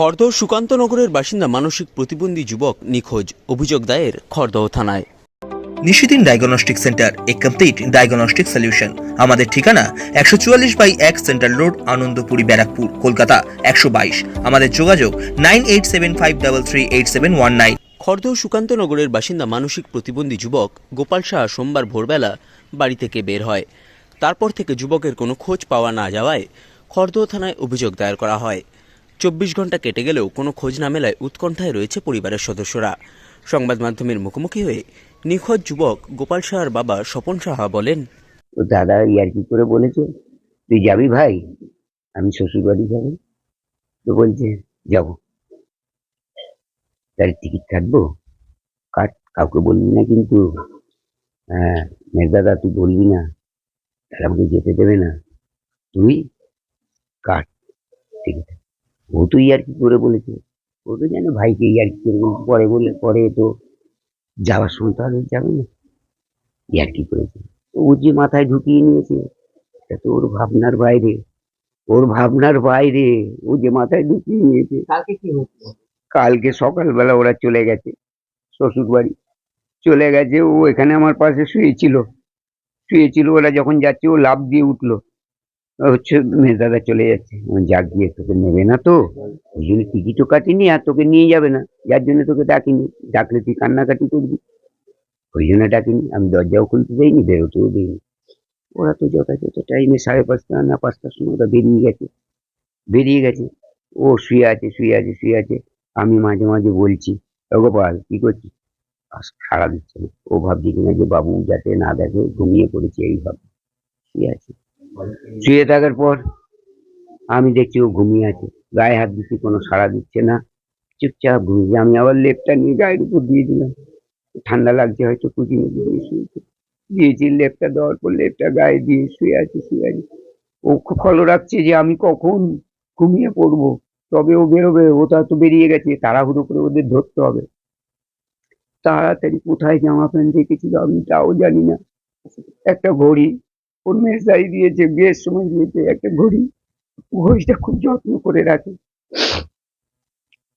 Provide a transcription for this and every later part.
খড়দহ সুকান্তনগরের বাসিন্দা মানসিক প্রতিবন্ধী যুবক নিখোঁজ অভিযোগ দায়ের খড়দহ থানায়। Nishidin diagnostic centre a complete diagnostic solution. আমাদের ঠিকানা একশো চুয়াল্লিশ বাই এক সেন্ট্রাল রোড আনন্দপুরি ব্যারাকপুর কলকাতা একশো বাইশ। আমাদের যোগাযোগ nine eight seven five double three eight seven one nine. Khardah সুকান্তনগরের বাসিন্দা মানসিক প্রতিবন্ধী যুবক গোপাল সাহা সোমবার ভোরবেলা বাড়ি থেকে বের হয়। তারপর থেকে যুবকের কোনো খোঁজ পাওয়া না যাওয়ায় খড়দহ থানায় অভিযোগ দায়ের করা হয়। চব্বিশ ঘণ্টা কেটে গেলেও কোনো খোঁজ না মেলায় উৎকণ্ঠায় রয়েছে পরিবারের সদস্যরা। সংবাদ মাধ্যমের মুখোমুখি হয়ে নিখোঁজ যুবক গোপাল সাহার বাবা স্বপন সাহা বলেন দাদা ইয়ার্কি করে বলেছে, তুই যাবি ভাই? আমি শ্বশুর বাড়ি যাব। তো বলছে, যাব। তাহলে টিকিট কাটবো? কাট, কাউকে বলবি না কিন্তু। হ্যাঁ দাদা, তুই বলবি না। তাহলে আমাকে যেতে দেবে না। তুই কাট টিকিট। ও তো ইয়ার্কি করে বলেছে। ও তো জানে ভাইকে ইয়ার কি করে বলেছে। পরে বলে পরে তো যাওয়ার সময় তো আর যাবে না। ইয়ার্কি করেছে। ও যে মাথায় ঢুকিয়ে নিয়েছে এটা তো ওর ভাবনার বাইরে। ওর ভাবনার বাইরে ও যে মাথায় ঢুকিয়ে নিয়েছে। কালকে কি হচ্ছে কালকে সকালবেলা ওরা চলে গেছে শ্বশুর বাড়ি চলে গেছে ও এখানে আমার পাশে শুয়েছিল। শুয়েছিল ওরা যখন যাচ্ছে ও লাভ দিয়ে উঠল। হচ্ছে মেয়ে দাদা চলে যাচ্ছে। যাক গিয়ে তোকে নেবে না তো। ওই জন্য টিকিটও কাটিনি আর তোকে নিয়ে যাবে না। যার জন্য তোকে ডাকিনি। ডাকলে তুই কান্নাকাটি করবি। ওই জন্য ডাকিনি। আমি দরজাও খুলতে দেইনি, বেরোতেও দিইনি। ওরা তো যথাযথ টাইমে সাড়ে পাঁচটা না পাঁচটার সময় ওরা বেরিয়ে গেছে। বেরিয়ে গেছে। ও শুয়ে আছে শুয়ে আছে শুয়ে আছে। আমি মাঝে মাঝে বলছি, "ও গোপাল, কি করছিস? সাড়া দিচ্ছে না। ও ভাবছে কিনা যে বাবু যাতে না দেখে ঘুমিয়ে পড়েছে, এই ভাবে শুয়ে আছে। শুয়ে থাকার পর আমি দেখছি ও ঘুমিয়ে আছে। গায়ে হাত দিচ্ছি, কোনো সাড়া দিচ্ছে না। চুপচাপ ঘুমিয়ে আমি আবার লেপটা নিয়ে গায়ের উপর দিয়ে দিলাম। ঠান্ডা লাগছে হয়তো, কুচি মুচি দিয়ে শুয়েছে। দিয়েছি লেপটা, দেওয়ার পর লেপটা গায়ে দিয়ে শুয়ে আছে শুয়ে আছে। ও খুব ফলো রাখছে যে আমি কখন ঘুমিয়ে পড়ব। তবে ও বেরোবে, ও তো হয়তো বেরিয়ে গেছে, তাড়াহুড়ো করে ওদের ধরতে হবে। তাড়াতাড়ি কোথায় জামা প্যান্ট রেখেছিল আমি তাও জানি না। একটা ঘড়ি ওর মেসাই দিয়েছে বিয়ের সময় দিয়েছে একটা ঘড়ি, ঘড়িটা খুব যত্ন করে রাখে।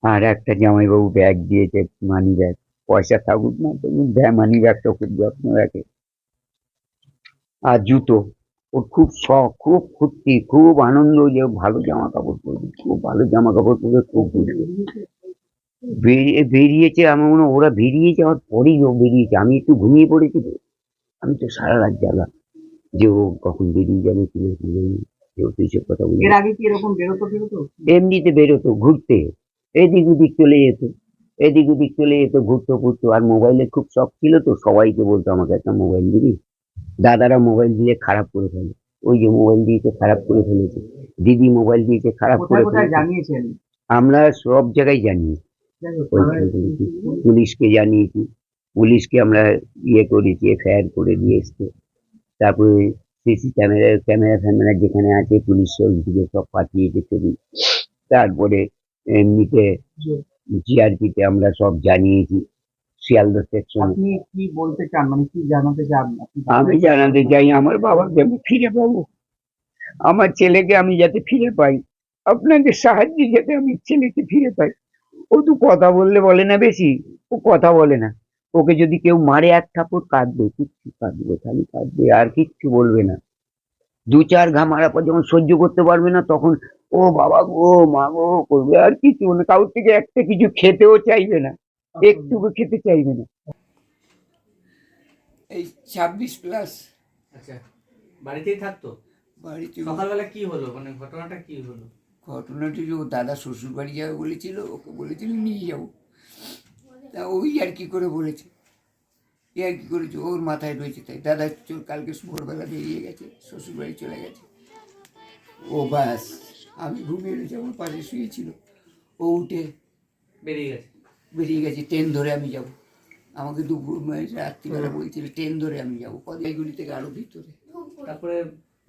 আর একটা জামাইবাবু ব্যাগ দিয়েছে মানি ব্যাগ পয়সা থাকুক না তবু মানি ব্যাগটা খুব যত্ন রাখে। আর জুতো ওর খুব শখ, খুব ফুর্তি, খুব আনন্দ যে ভালো জামা কাপড় পরবে, খুব ভালো জামা কাপড় পরবে, খুব বেরিয়ে বেরিয়েছে আমার মনে ওরা বেরিয়ে যাওয়ার পরেই ও বেরিয়েছে। আমি একটু ঘুমিয়ে পড়েছি তো, আমি তো সারা রাত জ্বালা। যে ও কখন বেরিয়ে যাবে কিনা কি জানি যেহেতু এইসব কথা বলি। এর আগে কি এরকম বেরোতো বেরোতো এমনিতে বেরোতো ঘুরতে। এদিক ওদিক চলে যেত। এদিক ওদিক চলে যেত ঘুরতো ঘুরতো। আর মোবাইলের খুব শখ ছিল তো সবাইকে বলতো আমাকে একটা মোবাইল দিবি। দাদারা মোবাইল দিয়ে খারাপ করে ফেলে। ওই যে মোবাইল দিয়েছে খারাপ করে ফেলেছে। দিদি মোবাইল দিয়েছে খারাপ করে ফেলেছে। জানিয়েছেন? আমরা সব জায়গায় জানি যাই হোক, ওইখানে বলেছি। পুলিশকে জানিয়েছি। পুলিশকে আমরা ইয়ে করেছি এফআইআর করে দিয়ে এসছে। তারপরে সিসি ক্যামেরা ক্যামেরা ফ্যামেরা যেখানে আছে পুলিশ সব দিকে সব পাঠিয়েছে ছবি তারপরে এমনিতে জিআরপিতে আমরা সব জানিয়েছি শিয়ালদা সেকশন আপনি কি বলতে চান? মানে কি জানাতে চান? আমি জানাতে চাই আমার বাবাকে আমি ফিরে পাবো। আমার ছেলেকে আমি যাতে ফিরে পাই আপনাদের সাহায্যে যাতে আমি ছেলেকে ফিরে পাই। ও তো কথা বললে বলে না বেশি ও কথা বলে না। ওকে যদি কেউ মারে এক থাপড় কাঁদবে কিচ্ছু কাঁদবে খালি কাঁদবে আর কিচ্ছু বলবে না। দু চার ঘা মারার পর যখন সহ্য করতে পারবে না তখন ও বাবা গো মা গো করবে আর কিছু না। কারোর থেকে একটা কিছু খেতেও চাইবে না একটুকু খেতে চাইবে না। এই ছাব্বিশ প্লাস আচ্ছা বাড়িতেই থাকতো? বাড়িতে সকালবেলা কি হলো? মানে ঘটনাটা কি হলো? ঘটনাটি যে ও দাদা শ্বশুর বাড়ি যাবে বলেছিল ওকে বলেছিল নিয়ে যাব। তা ওই আর কি করে বলেছে। এ আর কি করেছে ওর মাথায় রয়েছে তাই। দাদা চল কালকে ভোরবেলা বেরিয়ে গেছে শ্বশুরবাড়ি চলে গেছে। ও ব্যাস আমি ঘুমিয়ে রয়েছি আমার পাশে শুয়েছিল। ও উঠে বেরিয়ে গেছে। বেরিয়ে গেছে ট্রেন ধরে আমি যাব। আমাকে দুপুর মানে রাত্রিবেলা বলছিল ট্রেন ধরে আমি যাব কদাইগুলি থেকে আরও ভিতরে? তারপরে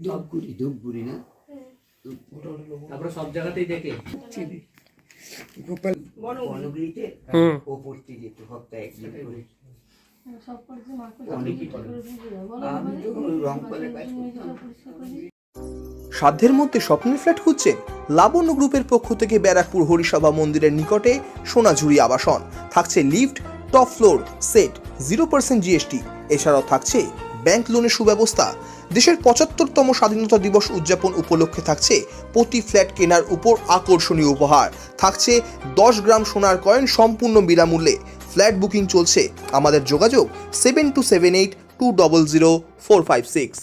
ধূপগুড়ি ধূপগুড়ি না? তারপরে সব জায়গাতেই দেখে। গোপাল বনগুলিতে যেত সপ্তাহে একদিন করে। করতাম সাধ্যের মধ্যে স্বপ্নের ফ্ল্যাট খুঁজছেন লাবণ্য গ্রুপের পক্ষ থেকে ব্যারাকপুর হরিসভা মন্দিরের নিকটে সোনাঝুরি আবাসন। থাকছে lift top floor set zero percent GST. এছাড়াও থাকছে ব্যাংক লোনের সুব্যবস্থা। দেশের পঁচাত্তরতম স্বাধীনতা দিবস উদযাপন উপলক্ষে থাকছে প্রতি ফ্ল্যাট কেনার উপর আকর্ষণীয় উপহার। থাকছে দশ গ্রাম সোনার কয়েন সম্পূর্ণ বিনামূল্যে। ফ্ল্যাট বুকিং চলছে। আমাদের যোগাযোগ seven two seven eight two double zero four five six.